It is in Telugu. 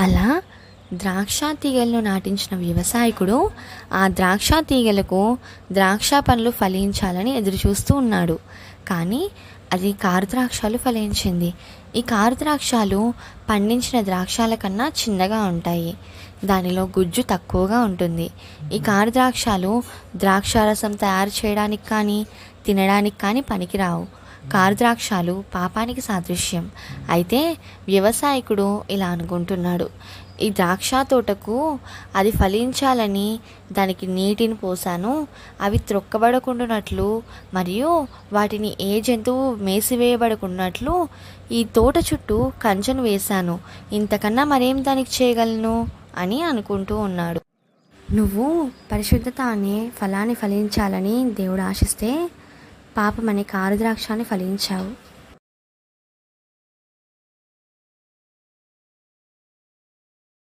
అలా ద్రాక్ష తీగలను నాటించిన వ్యవసాయకుడు ఆ ద్రాక్ష తీగలకు ద్రాక్ష పండ్లు ఫలించాలని ఎదురుచూస్తూ ఉన్నాడు. కానీ అది కారు ద్రాక్షాలు ఫలించింది. ఈ కారు ద్రాక్షాలు పండించిన ద్రాక్షాల కన్నా చిన్నగా ఉంటాయి. దానిలో గుజ్జు తక్కువగా ఉంటుంది. ఈ కారు ద్రాక్షాలు ద్రాక్షారసం తయారు చేయడానికి కానీ తినడానికి కానీ పనికిరావు. కారు ద్రాక్షాలు పాపానికి సాదృశ్యం. అయితే వ్యవసాయకుడు ఇలా అనుకుంటున్నాడు. ఈ ద్రాక్ష తోటకు అది ఫలించాలని దానికి నీటిని పోసాను. అవి త్రొక్కబడకుండానట్లు మరియు వాటిని ఏ జంతువు మేసివేయబడకున్నట్లు ఈ తోట చుట్టూ కంచెను వేశాను. ఇంతకన్నా మరేం దానికి చేయగలను అని అనుకుంటూ ఉన్నాడు. నువ్వు పరిశుద్ధత అనే ఫలాన్ని ఫలించాలని దేవుడు ఆశిస్తే పాపం అనే కారు ద్రాక్షాన్ని ఫలించావు.